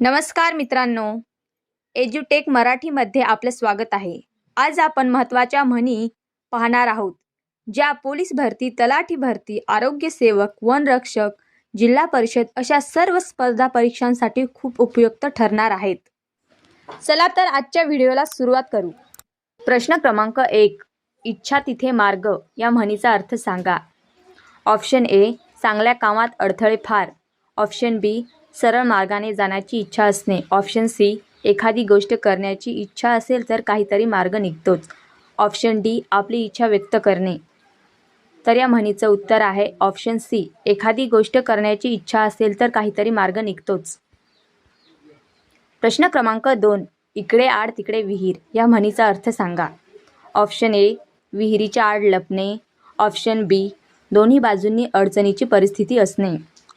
नमस्कार मित्रांनो. एज्युटेक मराठीमध्ये आपलं स्वागत आहे. आज आपण महत्त्वाच्या म्हणी पाहणार आहोत. ज्या पोलीस भरती तलाठी भरती आरोग्य सेवक वनरक्षक जिल्हा परिषद अशा सर्व स्पर्धा परीक्षांसाठी खूप उपयुक्त ठरणार आहेत. चला तर आजच्या व्हिडिओला सुरुवात करू. प्रश्न क्रमांक एक इच्छा तिथे मार्ग या म्हणीचा अर्थ सांगा. ऑप्शन ए चांगल्या कामात अडथळे फार. ऑप्शन बी सरळ मार्गाने जाण्याची इच्छा असणे. ऑप्शन सी एखादी गोष्ट करण्याची इच्छा असेल तर काहीतरी मार्ग निघतोच. ऑप्शन डी आपली इच्छा व्यक्त करणे. तर या म्हणीचं उत्तर आहे ऑप्शन सी एखादी गोष्ट करण्याची इच्छा असेल तर काहीतरी मार्ग निघतोच. प्रश्न क्रमांक दोन इकडे आड तिकडे विहीर या म्हणीचा अर्थ सांगा. ऑप्शन ए विहिरीच्या आड लपणे. ऑप्शन बी दोन्ही बाजूंनी अडचणीची परिस्थिती असणे.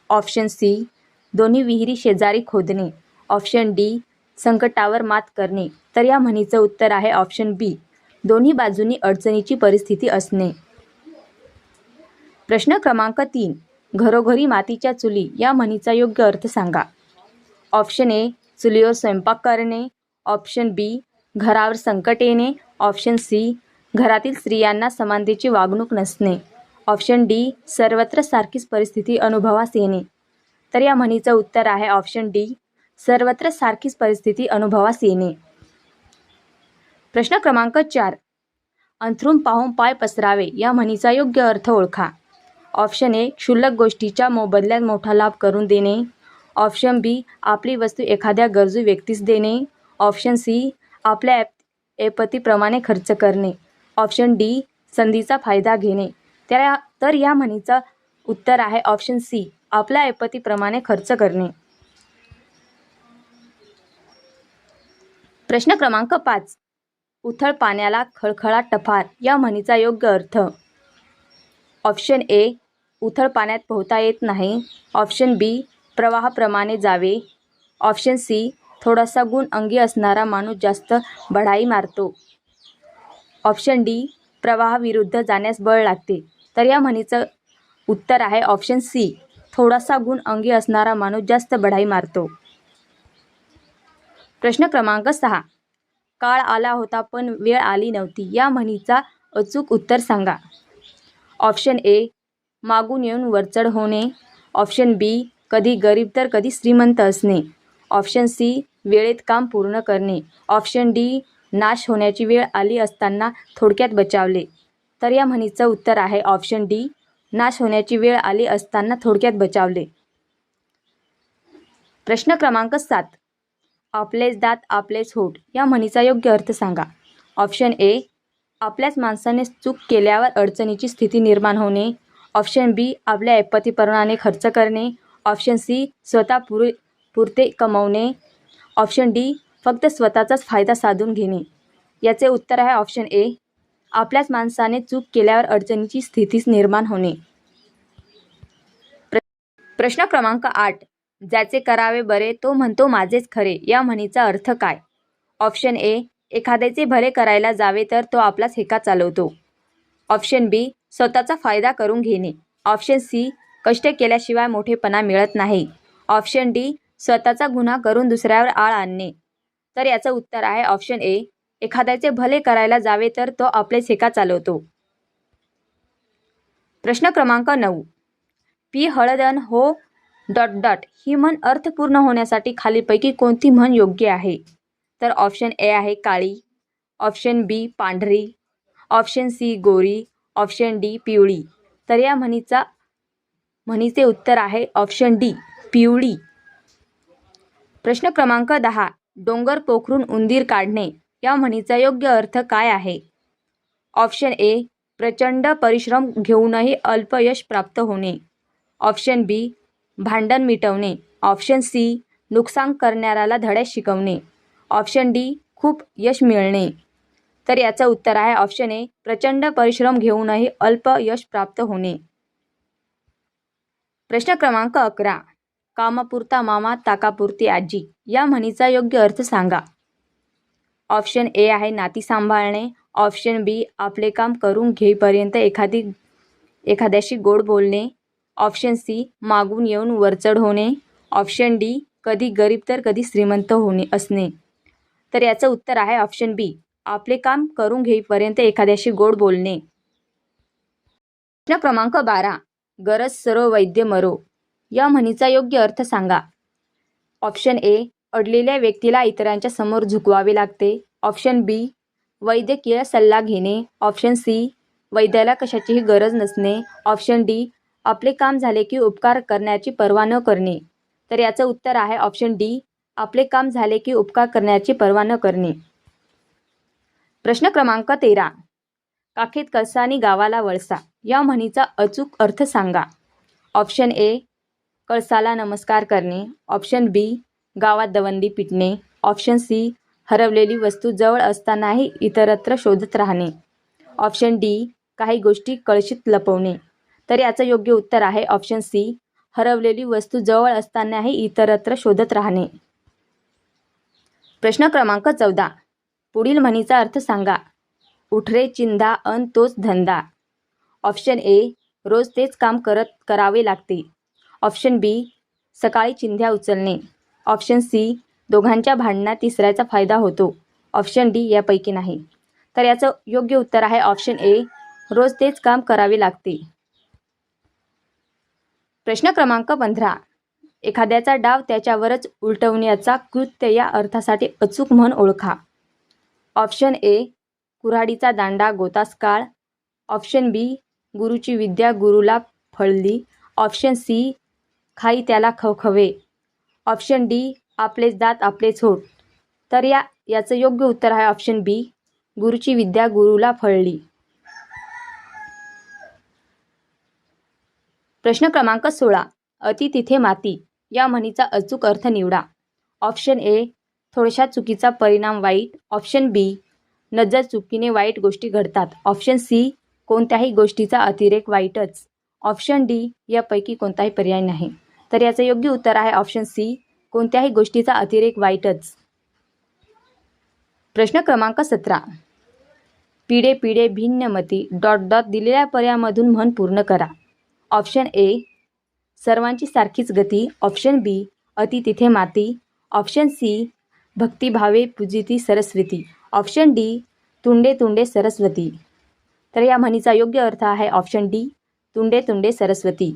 ऑप्शन सी दोन्ही विहिरी शेजारी खोदणे. ऑप्शन डी संकटावर मात करणे. तर या म्हणीचं उत्तर आहे ऑप्शन बी दोन्ही बाजूंनी अडचणीची परिस्थिती असणे. प्रश्न क्रमांक तीन घरोघरी मातीच्या चुली या म्हणीचा योग्य अर्थ सांगा. ऑप्शन ए चुलीवर स्वयंपाक करणे. ऑप्शन बी घरावर संकट येणे. ऑप्शन सी घरातील स्त्रियांना समानतेची वागणूक नसणे. ऑप्शन डी सर्वत्र सारखीच परिस्थिती अनुभवास येणे. तर या म्हणीचं उत्तर आहे ऑप्शन डी सर्वत्र सारखीच परिस्थिती अनुभवास येणे. प्रश्न क्रमांक चार. अंथरून पाहून पाय पसरावे या म्हणीचा योग्य अर्थ ओळखा. ऑप्शन ए क्षुल्लक गोष्टीच्या मोबदल्यात मोठा लाभ करून देणे. ऑप्शन बी आपली वस्तू एखाद्या गरजू व्यक्तीस देणे. ऑप्शन सी आपल्या ॲप ऐपतीप्रमाणे खर्च करणे. ऑप्शन डी संधीचा फायदा घेणे. त्या तर या म्हणीचं उत्तर आहे ऑप्शन सी आपल्या ऐपतीप्रमाणे खर्च करणे. प्रश्न क्रमांक पाच. उथळ पाण्याला खळखळा टफार या म्हणीचा योग्य अर्थ. ऑप्शन ए उथळ पाण्यात पोहता येत नाही. ऑप्शन बी प्रवाहाप्रमाणे जावे. ऑप्शन सी थोडासा गुण अंगी असणारा माणूस जास्त बढाई मारतो. ऑप्शन डी प्रवाहाविरुद्ध जाण्यास बळ लागते. तर या म्हणीचं उत्तर आहे ऑप्शन सी. थोडासा गुण अंगी असणारा माणूस जास्त बढाई मारतो. प्रश्न क्रमांक सहा. काळ आला होता पण वेळ आली नव्हती. या म्हणीचा अचूक उत्तर सांगा. ऑप्शन ए मागून येऊन वरचढ होणे. ऑप्शन बी कधी गरीब तर कधी श्रीमंत असणे. ऑप्शन सी वेळेत काम पूर्ण करणे. ऑप्शन डी नाश होण्याची वेळ आली असताना थोडक्यात बचावले. तर या म्हणीचं उत्तर आहे ऑप्शन डी नाश होण्याची वेळ आली असताना थोडक्यात बचावले. प्रश्न क्रमांक सात. आपलेच दात आपलेच होट या म्हणीचा योग्य अर्थ सांगा. ऑप्शन ए आपल्याच माणसाने चूक केल्यावर अडचणीची स्थिती निर्माण होणे. ऑप्शन बी आपल्या ऐपतीप्रमाणे खर्च करणे. ऑप्शन सी स्वतः पुर पुरते कमवणे. ऑप्शन डी फक्त स्वतःचाच फायदा साधून घेणे. याचे उत्तर आहे ऑप्शन ए आपल्याच माणसाने चूक केल्यावर अडचणीची स्थितीच निर्माण होणे. प्र प्रश्न क्रमांक आठ. ज्याचे करावे बरे तो म्हणतो माझेच खरे. या म्हणीचा अर्थ काय? Option A. एखाद्याचे भले करायला जावे तर तो आपलाच हेका चालवतो. Option B. स्वतःचा फायदा करून घेणे. Option C. कष्ट केल्याशिवाय मोठेपणा मिळत नाही. Option D. स्वतःचा गुन्हा करून दुसऱ्यावर आळ आणणे. तर याचं उत्तर आहे ऑप्शन ए. एखाद्याचे भले करायला जावे तर तो आपले सेका चालवतो. प्रश्न क्रमांक नऊ. पी. हळदन हो डॉट डॉट ही म्हण अर्थपूर्ण होण्यासाठी खालीपैकी कोणती म्हण योग्य आहे? तर ऑप्शन ए आहे काळी ऑप्शन बी पांढरी ऑप्शन सी गोरी ऑप्शन डी पिवळी. तर या म्हणीचा म्हणीचे उत्तर आहे ऑप्शन डी पिवळी. प्रश्न क्रमांक दहा. डोंगर पोखरून उंदीर काढणे. या म्हणीचा योग्य अर्थ काय आहे? ऑप्शन ए प्रचंड परिश्रम घेऊनही अल्प यश प्राप्त होणे. ऑप्शन बी भांडण मिटवणे. ऑप्शन सी नुकसान करणाऱ्याला धडे शिकवणे. ऑप्शन डी खूप यश मिळणे. तर याचं उत्तर आहे ऑप्शन ए प्रचंड परिश्रम घेऊनही अल्प यश प्राप्त होणे. प्रश्न क्रमांक अकरा कामापुरता मामा ताकापुरती आजी. या म्हणीचा योग्य अर्थ सांगा. ऑप्शन ए आहे नाती सांभाळणे. ऑप्शन बी आपले काम करून घेईपर्यंत एखादी एखाद्याशी गोड बोलणे. ऑप्शन सी मागून येऊन वरचढ होणे. ऑप्शन डी कधी गरीब तर कधी श्रीमंत होणे असणे. तर याचं उत्तर आहे ऑप्शन बी आपले काम करून घेईपर्यंत एखाद्याशी गोड बोलणे. प्रश्न क्रमांक बारा गरज सरो वैद्य मरो. या म्हणीचा योग्य अर्थ सांगा. ऑप्शन ए अडलेल्या व्यक्तीला इतरांच्या समोर झुकवावे लागते. ऑप्शन बी वैद्यकीय सल्ला घेणे. ऑप्शन सी वैद्याला कशाचीही गरज नसणे. ऑप्शन डी आपले काम झाले की उपकार करण्याची पर्वा न करणे. तर याचं उत्तर आहे ऑप्शन डी आपले काम झाले की उपकार करण्याची पर्वा न करणे. प्रश्न क्रमांक तेरा काखेत कळसानी गावाला वळसा. या म्हणीचा अचूक अर्थ सांगा. ऑप्शन ए कळसाला नमस्कार करणे. ऑप्शन बी गावात दवंडी पिटणे ऑप्शन सी हरवलेली वस्तू जवळ असतानाही इतरत्र शोधत राहणे. ऑप्शन डी काही गोष्टी कळशीत लपवणे. तर याचं योग्य उत्तर आहे ऑप्शन सी हरवलेली वस्तू जवळ असतानाही इतरत्र शोधत राहणे. प्रश्न क्रमांक चौदा. पुढील म्हणीचा अर्थ सांगा. उठरे चिंधा अन तोच धंदा. ऑप्शन ए रोज तेच काम करत करावे लागते. ऑप्शन बी सकाळी चिंध्या उचलणे. ऑप्शन सी दोघांच्या भांडणात तिसऱ्याचा फायदा होतो. ऑप्शन डी यापैकी नाही. तर याचं योग्य उत्तर आहे ऑप्शन ए रोज तेच काम करावे लागते. प्रश्न क्रमांक पंधरा. एखाद्याचा डाव त्याच्यावरच उलटवण्याचा कृत्य या अर्थासाठी अचूक म्हण ओळखा. ऑप्शन ए कुऱ्हाडीचा दांडा गोतास काळ. ऑप्शन बी गुरुची विद्या गुरुला फळली. ऑप्शन सी खाई त्याला खवखवे. ऑप्शन डी आपलेच दात आपलेच होठ. तर या याचं योग्य उत्तर आहे ऑप्शन बी गुरुची विद्या गुरुला फळली. प्रश्न क्रमांक सोळा अति तिथे माती या म्हणीचा अचूक अर्थ निवडा. ऑप्शन ए थोड्याशा चुकीचा परिणाम वाईट. ऑप्शन बी नजर चुकीने वाईट गोष्टी घडतात. ऑप्शन सी कोणत्याही गोष्टीचा अतिरेक वाईटच. ऑप्शन डी यापैकी कोणताही पर्याय नाही. तर याचं योग्य उत्तर आहे ऑप्शन सी कोणत्याही गोष्टीचा अतिरेक वाईटच. प्रश्न क्रमांक सतरा. पिढे पिढे भिन्न मती डॉट डॉट दिलेल्या पर्यायामधून म्हण पूर्ण करा. ऑप्शन ए सर्वांची सारखीच गती. ऑप्शन बी अति तिथे माती. ऑप्शन सी भक्तिभावे पूजिती सरस्वती. ऑप्शन डी तुंडे तुंडे सरस्वती. तर या म्हणीचा योग्य अर्थ आहे ऑप्शन डी तुंडे तुंडे सरस्वती.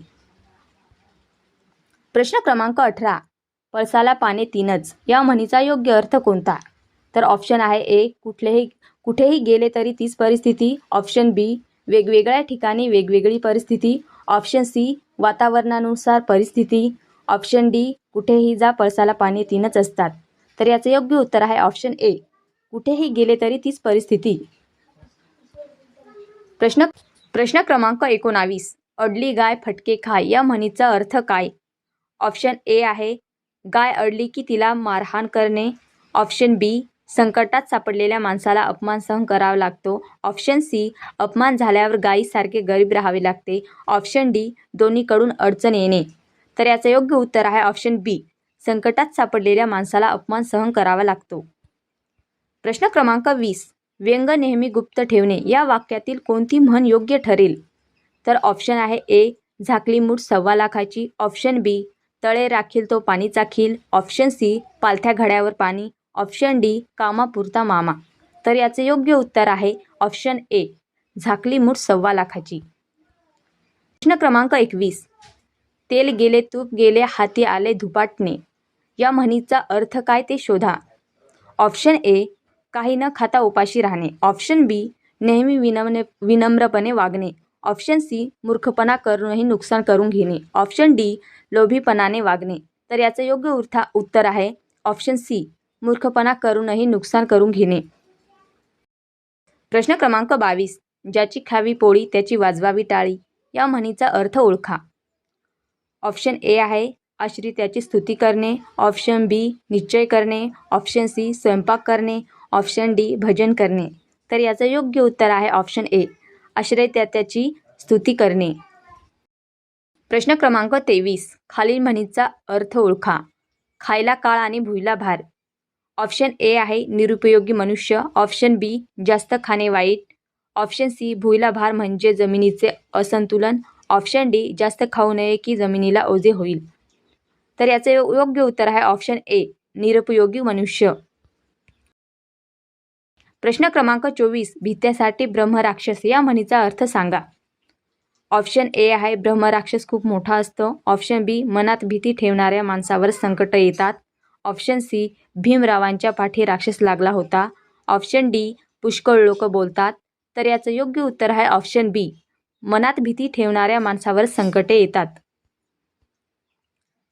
प्रश्न क्रमांक अठरा. पळसाला पाने तीनच. या म्हणीचा योग्य अर्थ कोणता? तर ऑप्शन आहे ए कुठलेही कुठेही गेले तरी तीच परिस्थिती. ऑप्शन बी वेगवेगळ्या ठिकाणी वेगवेगळी परिस्थिती. ऑप्शन सी वातावरणानुसार परिस्थिती. ऑप्शन डी कुठेही जा पळसाला पाने तीनच असतात. तर याचं योग्य उत्तर आहे ऑप्शन ए कुठेही गेले तरी तीच परिस्थिती. प्रश्न प्रश्न क्रमांक एकोणावीस. अडली गाय फटके खाय. या म्हणीचा अर्थ काय? ऑप्शन ए आहे. गाय अडली की तिला मारहाण करणे. ऑप्शन बी संकटात सापडलेल्या माणसाला अपमान सहन करावा लागतो. ऑप्शन सी अपमान झाल्यावर गायीसारखे गरीब राहावे लागते. ऑप्शन डी दोन्हीकडून अडचण येणे. तर याचं योग्य उत्तर आहे ऑप्शन बी संकटात सापडलेल्या माणसाला अपमान सहन करावा लागतो. प्रश्न क्रमांक वीस व्यंग नेहमी गुप्त ठेवणे. या वाक्यातील कोणती म्हण योग्य ठरेल? तर ऑप्शन आहे ए झाकली मूठ सव्वा लाखाची. ऑप्शन बी तळे राखील तो पाणी चाखील. ऑप्शन सी पालथ्या घड्यावर पाणी. ऑप्शन डी कामापुरता मामा. तर याचे योग्य उत्तर आहे ऑप्शन ए झाकली मूठ सव्वा लाखाची. प्रश्न क्रमांक एकवीस तेल गेले तूप गेले हाती आले धुपाटणे. या म्हणीचा अर्थ काय ते शोधा. ऑप्शन ए काही न खाता उपाशी राहणे. ऑप्शन बी नेहमी विनम्र विनम्रपणे वागणे. ऑप्शन सी मूर्खपणा करूनही नुकसान करून घेणे. ऑप्शन डी लोभीपणाने वागणे. तर याचं योग्य उर्था उत्तर आहे ऑप्शन सी मूर्खपणा करूनही नुकसान करून घेणे. प्रश्न क्रमांक बावीस ज्याची खावी पोळी त्याची वाजवावी टाळी या म्हणीचा अर्थ ओळखा. ऑप्शन ए आहे आश्रित्याची स्तुती करणे. ऑप्शन बी निश्चय करणे. ऑप्शन सी स्वयंपाक करणे. ऑप्शन डी भजन करणे. तर याचं योग्य उत्तर आहे ऑप्शन ए आश्रय त्याची स्तुती करणे. प्रश्न क्रमांक तेवीस. खालील म्हणीचा अर्थ ओळखा. खायला काळ आणि भुईला भार. ऑप्शन ए आहे निरुपयोगी मनुष्य. ऑप्शन बी जास्त खाणे वाईट. ऑप्शन सी भुईला भार म्हणजे जमिनीचे असंतुलन. ऑप्शन डी जास्त खाऊ नये की जमिनीला ओझे होईल. तर याचे योग्य उत्तर आहे ऑप्शन ए निरुपयोगी मनुष्य. प्रश्न क्रमांक चोवीस भित्यासाठी ब्रह्मराक्षस. या म्हणीचा अर्थ सांगा. ऑप्शन ए आहे ब्रह्मराक्षस खूप मोठा असतो. ऑप्शन बी मनात भीती ठेवणाऱ्या माणसावर संकट येतात. ऑप्शन सी भीमरावांच्या पाठी राक्षस लागला होता. ऑप्शन डी पुष्कळ लोक बोलतात. तर याचं योग्य उत्तर आहे ऑप्शन बी. मनात भीती ठेवणाऱ्या माणसावर संकटे येतात.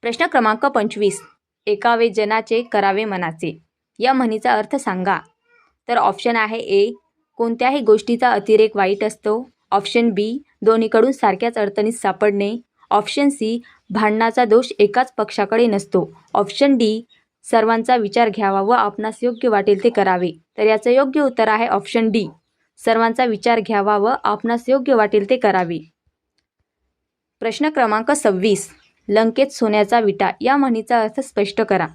प्रश्न क्रमांक पंचवीस. एकावे जनाचे करावे मनाचे. या म्हणीचा अर्थ सांगा. तर ऑप्शन आहे ए. कोणत्याही गोष्टीचा अतिरेक वाईट असतो. Option B. दोन्हीकडून सारख्याच अडचणीत सापडणे. ऑप्शन सी भांडणाचा दोष एकाच पक्षाकडे नसतो. ऑप्शन डी सर्वांचा विचार घ्यावा व आपणास योग्य वाटेल ते करावे. तर याचं योग्य उत्तर आहे ऑप्शन डी. सर्वांचा विचार घ्यावा व आपणास योग्य वाटेल ते करावे. प्रश्न क्रमांक सव्वीस. लंकेत सोन्याचा विटा. या म्हणीचा अर्थ स्पष्ट करा.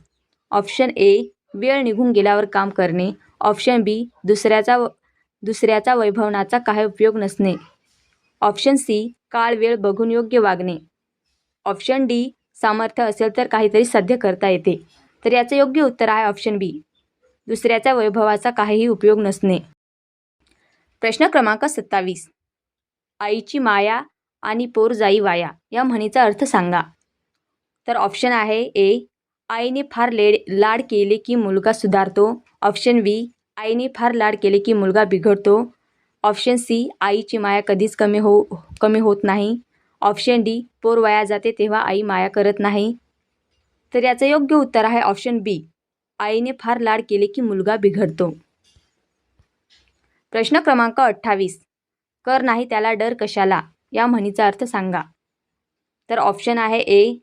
ऑप्शन ए वेळ निघून गेल्यावर काम करणे. ऑप्शन बी दुसऱ्याचा दुसऱ्याचा वैभवनाचा काही उपयोग नसणे. ऑप्शन सी काळ वेळ बघून योग्य वागणे. ऑप्शन डी सामर्थ्य असेल तर काहीतरी साध्य करता येते. तर याचं योग्य उत्तर आहे ऑप्शन बी. दुसऱ्याच्या वैभवाचा काहीही उपयोग नसणे. प्रश्न क्रमांक सत्तावीस. आईची माया आणि पोर जाई वाया या म्हणीचा अर्थ सांगा. तर ऑप्शन आहे ए आईने फार लेड लाड केले की मुलगा सुधारतो. ऑप्शन बी आईने फार लाड केले की मुलगा बिघडतो. ऑप्शन सी आईची माया कधीच कमी हो कमी होत नाही. ऑप्शन डी पोर वाया जाते तेव्हा आई माया करत नाही. तर याचं योग्य उत्तर आहे ऑप्शन बी. आईने फार लाड केले की मुलगा बिघडतो. प्रश्न क्रमांक अठ्ठावीस. कर नाही त्याला डर कशाला? या म्हणीचा अर्थ सांगा. तर ऑप्शन आहे ए.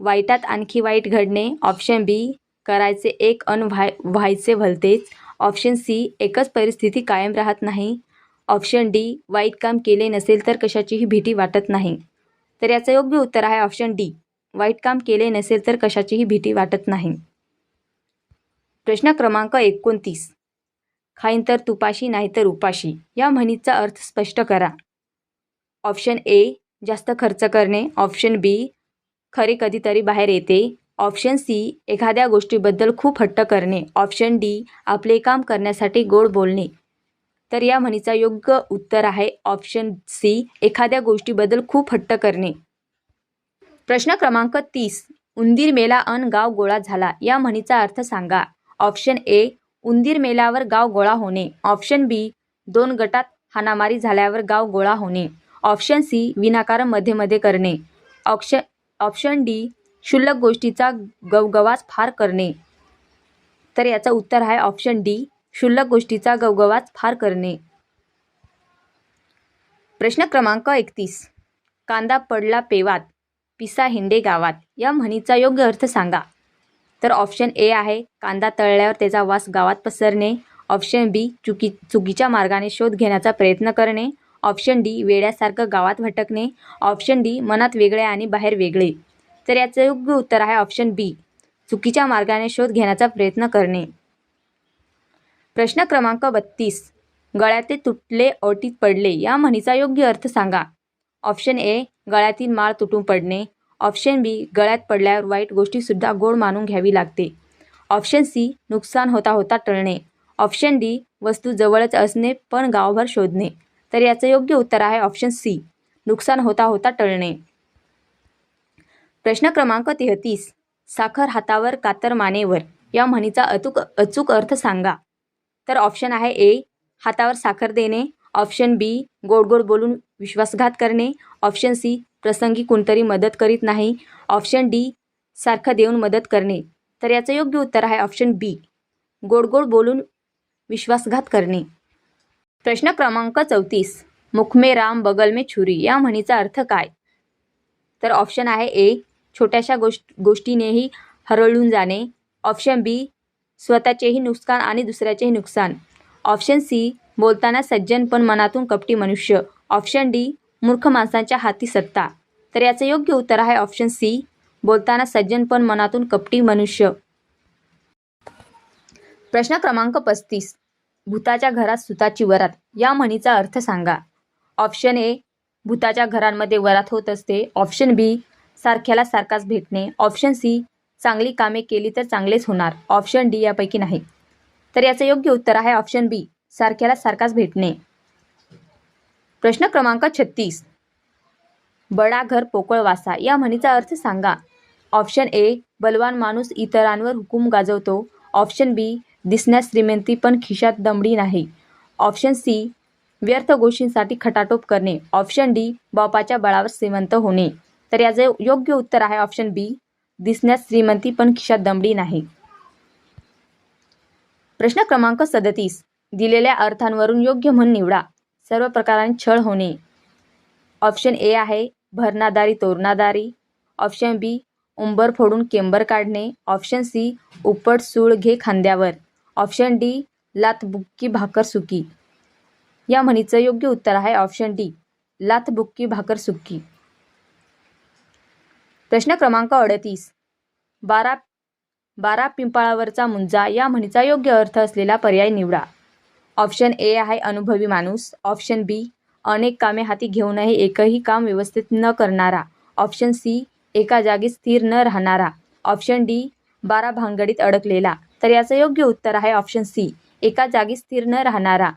वाईटात आणखी वाईट घडणे. Option B. करायचे एक अन व्हाय व्हायचे भलतेच. ऑप्शन सी एकच परिस्थिती कायम राहत नाही. ऑप्शन डी वाईट काम केले नसेल तर कशाचीही भीती वाटत नाही. तर याचं योग्य उत्तर आहे ऑप्शन डी वाईट काम केले नसेल तर कशाचीही भीती वाटत नाही. प्रश्न क्रमांक एकोणतीस. खाईन तर तुपाशी नाही तर उपाशी. या म्हणीचा अर्थ स्पष्ट करा. ऑप्शन ए जास्त खर्च करणे. ऑप्शन बी खरे कधीतरी बाहेर येते. ऑप्शन सी एखाद्या गोष्टीबद्दल खूप हट्ट करणे. ऑप्शन डी आपले काम करण्यासाठी गोड बोलणे. तर या म्हणीचा योग्य उत्तर आहे ऑप्शन सी एखाद्या गोष्टीबद्दल खूप हट्ट करणे. प्रश्न क्रमांक तीस उंदीर मेला अन गाव गोळा झाला. या म्हणीचा अर्थ सांगा. ऑप्शन ए उंदीर मेल्यावर गाव गोळा होणे. ऑप्शन बी दोन गटात हाणामारी झाल्यावर गाव गोळा होणे. ऑप्शन सी विनाकारणमध्ये मध्ये करणे. ऑप्शन ऑप्शन डी क्षुल्लक गोष्टीचा गवगवाच फार करणे. तर याचं उत्तर आहे ऑप्शन डी क्षुल्लक गोष्टीचा गवगवाच फार करणे. प्रश्न क्रमांक एकतीस कांदा पडला पेवात पिसा हिंडे गावात या म्हणीचा योग्य अर्थ सांगा. तर ऑप्शन ए आहे कांदा तळल्यावर त्याचा वास गावात पसरणे. ऑप्शन बी चुकी चुकीच्या मार्गाने शोध घेण्याचा प्रयत्न करणे. ऑप्शन डी वेड्यासारखं गावात भटकणे. ऑप्शन डी मनात वेगळे आणि बाहेर वेगळे. तर याचं योग्य उत्तर आहे ऑप्शन बी चुकीच्या मार्गाने शोध घेण्याचा प्रयत्न करणे. प्रश्न क्रमांक बत्तीस गळ्याते तुटले ओटीत पडले या म्हणीचा योग्य अर्थ सांगा. ऑप्शन ए गळ्यातील माळ तुटून पडणे. ऑप्शन बी गळ्यात पडल्यावर वाईट गोष्टीसुद्धा गोड मानून घ्यावी लागते. ऑप्शन सी नुकसान होता होता टळणे. ऑप्शन डी वस्तू जवळच असणे पण गावभर शोधणे. तर याचं योग्य उत्तर आहे ऑप्शन सी नुकसान होता होता टळणे. प्रश्न क्रमांक तेहतीस. साखर हातावर कातर मानेवर. या म्हणीचा अचूक अचूक अर्थ सांगा. तर ऑप्शन आहे ए हातावर साखर देणे. ऑप्शन बी गोड गोड बोलून विश्वासघात करणे. ऑप्शन सी प्रसंगी कोणतरी मदत करीत नाही. ऑप्शन डी सारखं देऊन मदत करणे. तर याचं योग्य उत्तर आहे ऑप्शन बी गोड गोड बोलून विश्वासघात करणे. प्रश्न क्रमांक चौतीस. मुखमे राम बगल में छुरी. या म्हणीचा अर्थ काय? तर ऑप्शन आहे ए छोट्याशा गोष्ट गोष्टीनेही हरळून जाणे. ऑप्शन बी स्वतःचेही नुकसान आणि दुसऱ्याचेही नुकसान. ऑप्शन सी बोलताना सज्जन पण मनातून कपटी मनुष्य. ऑप्शन डी मूर्ख माणसांच्या हाती सत्ता. तर याचं योग्य उत्तर आहे ऑप्शन सी बोलताना सज्जन पण मनातून कपटी मनुष्य. प्रश्न क्रमांक पस्तीस भूताच्या घरात सुताची वरात. या म्हणीचा अर्थ सांगा. ऑप्शन ए भूताच्या घरांमध्ये वरात होत असते. ऑप्शन बी सारख्याला सारखाच भेटणे. ऑप्शन सी चांगली कामे केली तर चांगलेच होणार. ऑप्शन डी यापैकी नाही. तर याचं योग्य उत्तर आहे ऑप्शन बी सारख्याला सारखाच भेटणे. प्रश्न क्रमांक छत्तीस. बडा घर पोकळ वासा. या म्हणीचा अर्थ सांगा. ऑप्शन ए बलवान माणूस इतरांवर हुकूम गाजवतो. ऑप्शन बी दिसण्यास श्रीमंती पण खिशात दमडी नाही. ऑप्शन सी व्यर्थ गोष्टींसाठी खटाटोप करणे. ऑप्शन डी बापाच्या बळावर श्रीमंत होणे. तर याचे योग्य उत्तर आहे ऑप्शन बी. दिसण्यास श्रीमंती पण खिशात दमडी नाही. प्रश्न क्रमांक सदतीस. दिलेल्या अर्थांवरून योग्य म्हण निवडा. सर्व प्रकारांनी छळ होणे. ऑप्शन ए आहे भरणादारी तोरणादारी. ऑप्शन बी उंबर फोडून केंबर काढणे. ऑप्शन सी उपट सूळ घे खांद्यावर. ऑप्शन डी लात बुक्की भाकर सुकी. या म्हणीचं योग्य उत्तर आहे ऑप्शन डी. लात बुक्की भाकर सुक्की प्रश्न क्रमांक अडतीस. बारा बारा पिंपळावरचा मुंजा या म्हणीचा योग्य अर्थ असलेला पर्याय निवडा. ऑप्शन ए आहे अनुभवी माणूस. ऑप्शन बी अनेक कामे हाती घेऊनही एकही काम व्यवस्थित न करणारा. ऑप्शन सी एका जागी स्थिर न राहणारा. ऑप्शन डी बारा भांगडीत अडकलेला. तर याचं योग्य उत्तर आहे ऑप्शन सी एका जागी स्थिर न राहणारा.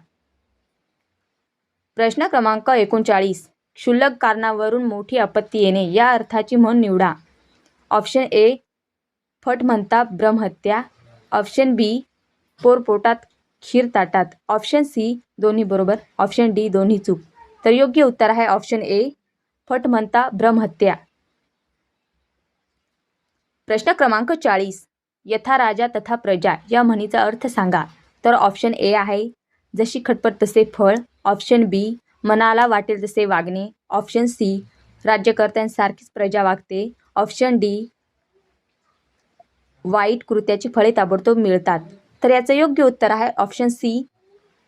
प्रश्न क्रमांक एकोणचाळीस. क्षुल्लक कारणावरून मोठी आपत्ती येणे या अर्थाची म्हण निवडा. ऑप्शन ए फट म्हणता ब्रह्महत्या. ऑप्शन बी पोरपोटात खीर ताटात. ऑप्शन सी दोन्ही बरोबर. ऑप्शन डी दोन्ही चूक. तर योग्य उत्तर आहे ऑप्शन ए फट म्हणता ब्रह्महत्या. प्रश्न क्रमांक चाळीस यथा राजा तथा प्रजा या म्हणीचा अर्थ सांगा. तर ऑप्शन ए आहे जशी खटपट तसे फळ. ऑप्शन बी मनाला वाटेल तसे वागणे. ऑप्शन सी राज्यकर्त्यांसारखीच प्रजा वागते. ऑप्शन डी वाईट कृत्याची फळे ताबडतोब मिळतात. तर याचं योग्य उत्तर आहे ऑप्शन सी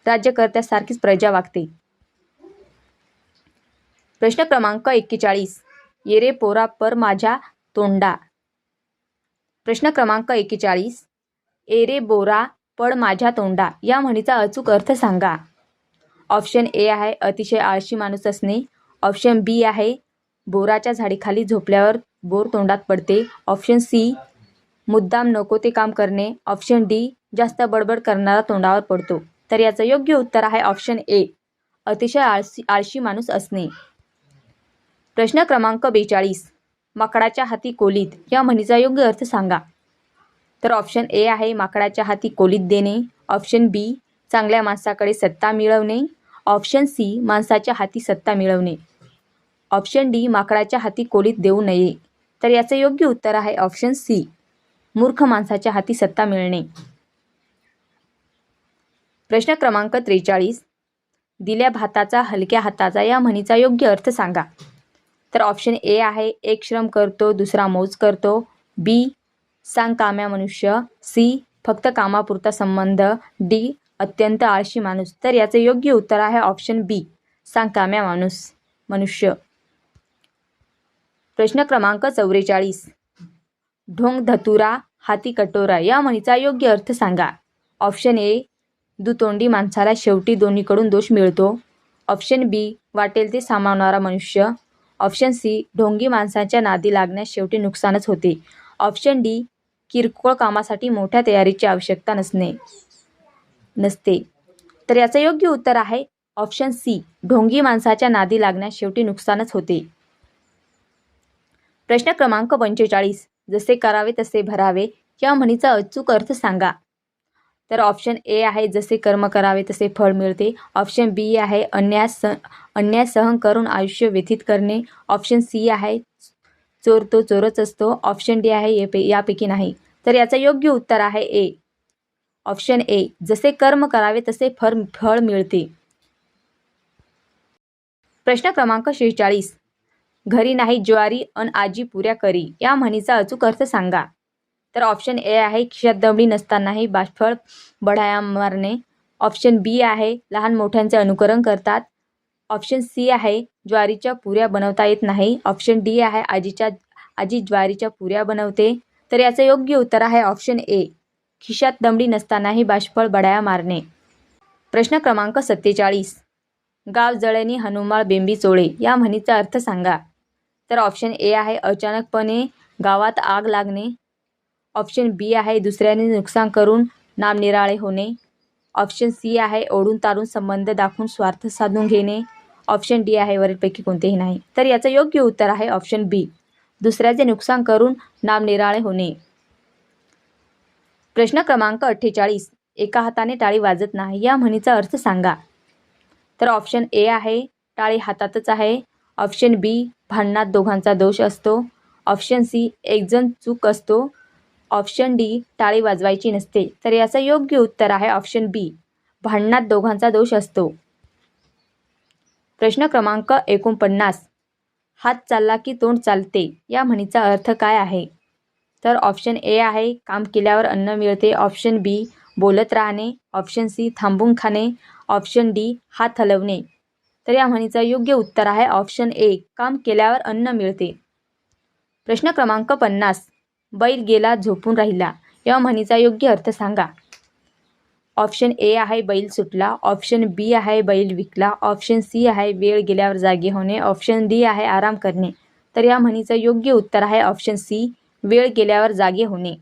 राज्यकर्त्यासारखीच प्रजा वागते. प्रश्न क्रमांक एक्केचाळीस येरे पोरा पर माझ्या तोंडा. प्रश्न क्रमांक एक्केचाळीस एरे बोरा पड माझ्या तोंडा. या म्हणीचा अचूक अर्थ सांगा. ऑप्शन ए आहे अतिशय आळशी माणूस असणे ऑप्शन बी आहे बोराच्या झाडीखाली झोपल्यावर बोर तोंडात पडते. ऑप्शन सी मुद्दाम नको ते काम करणे. ऑप्शन डी जास्त बडबड करणारा तोंडावर पडतो. तर याचं योग्य उत्तर आहे ऑप्शन ए अतिशय आळशी आळशी माणूस असणे प्रश्न क्रमांक बेचाळीस माकडाच्या हाती कोलीत. या म्हणीचा योग्य अर्थ सांगा. तर ऑप्शन ए आहे माकडाच्या हाती कोलीत देणे. ऑप्शन बी चांगल्या माणसाकडे सत्ता मिळवणे. ऑप्शन सी माणसाच्या हाती सत्ता मिळवणे. ऑप्शन डी माकडाच्या हाती कोलीत देऊ नये. तर याचं योग्य उत्तर आहे ऑप्शन सी मूर्ख माणसाच्या हाती सत्ता मिळणे. प्रश्न क्रमांक त्रेचाळीस दिल्या भाताचा हलक्या हाताचा या म्हणीचा योग्य अर्थ सांगा. तर ऑप्शन ए आहे एक श्रम करतो दुसरा मौज करतो. बी सांग काम्या मनुष्य. सी फक्त कामापुरता संबंध. डी अत्यंत आळशी माणूस. तर याचे योग्य उत्तर आहे ऑप्शन बी सांग काम्या माणूस मनुष्य. प्रश्न क्रमांक चौवेचाळीस. ढोंग धतुरा हाती कटोरा या म्हणीचा योग्य अर्थ सांगा. ऑप्शन ए दुतोंडी माणसाला शेवटी दोन्हीकडून दोष मिळतो. ऑप्शन बी वाटेल ते सामावणारा मनुष्य. ऑप्शन सी ढोंगी माणसाच्या नादी लागण्यास शेवटी नुकसानच होते. ऑप्शन डी किरकोळ कामासाठी मोठ्या तयारीची आवश्यकता नसणे. नसते. तर याचं योग्य उत्तर आहे ऑप्शन सी ढोंगी माणसाच्या नादी लागण्यास शेवटी नुकसानच होते. प्रश्न क्रमांक पंचेचाळीस जसे करावे तसे भरावे या म्हणीचा अचूक अर्थ सांगा. तर ऑप्शन ए आहे जसे कर्म करावे तसे फळ मिळते. ऑप्शन बी आहे अन्याय स अन्याय सहन करून आयुष्य व्यतीत करणे. ऑप्शन सी आहे चोर तो चोरच असतो. ऑप्शन डी आहे यापैकी नाही. तर याचं योग्य उत्तर आहे ए. ऑप्शन ए जसे कर्म करावे तसे फर फळ मिळते. प्रश्न क्रमांक शेहेचाळीस. घरी नाही ज्वारी अन आजी पुऱ्या करी या म्हणीचा अचूक अर्थ सांगा. तर ऑप्शन ए आहे खिशात दमडी नसतानाही बाष्फळ बढाया मारणे. ऑप्शन बी आहे लहान मोठ्यांचे अनुकरण करतात. ऑप्शन सी आहे ज्वारीच्या पुऱ्या बनवता येत नाही. ऑप्शन डी आहे आजीच्या आजी ज्वारीच्या पुऱ्या बनवते. तर याचं योग्य उत्तर आहे ऑप्शन ए. खिशात दमडी नसतानाही बाष्पळ बडाया मारणे. प्रश्न क्रमांक सत्तेचाळीस. गाव जळणी हनुमाळ बेंबी चोळे या म्हणीचा अर्थ सांगा. तर ऑप्शन ए आहे अचानकपणे गावात आग लागणे. ऑप्शन बी आहे दुसऱ्याने नुकसान करून नामनिराळे होणे. ऑप्शन सी आहे ओढून तारून संबंध दाखवून स्वार्थ साधून घेणे. ऑप्शन डी आहे वरीलपैकी कोणतेही नाही. तर याचं योग्य उत्तर आहे ऑप्शन बी दुसऱ्याचे नुकसान करून नामनिराळे होणे. प्रश्न क्रमांक अठ्ठेचाळीस. एका हाताने टाळी वाजत नाही. या म्हणीचा अर्थ सांगा. तर ऑप्शन ए आहे. टाळी हातातच आहे. ऑप्शन बी भांडणात दोघांचा दोष असतो. ऑप्शन सी एकजण चूक असतो. ऑप्शन डी टाळी वाजवायची नसते. तर याचं योग्य उत्तर आहे ऑप्शन बी भांडणात दोघांचा दोष असतो. प्रश्न क्रमांक एकोणपन्नास. हात चालला की तोंड चालते. या म्हणीचा अर्थ काय आहे? तर ऑप्शन ए आहे. काम केल्यावर अन्न मिळते. ऑप्शन बी बोलत राहणे. ऑप्शन सी थांबून खाणे. ऑप्शन डी हात हलवणे. तर या म्हणीचा योग्य उत्तर आहे. ऑप्शन ए काम केल्यावर अन्न मिळते. प्रश्न क्रमांक पन्नास. बैल गेला झोपून राहिला. या म्हणीचा योग्य अर्थ सांगा. ऑप्शन ए आहे बैल सुटला. ऑप्शन बी आहे बैल विकला. ऑप्शन सी आहे वेळ गेल्यावर जागे होणे. ऑप्शन डी आहे आराम करणे. तर या म्हणीचं योग्य उत्तर आहे. ऑप्शन सी वेळ गेल्यावर जागे होणे.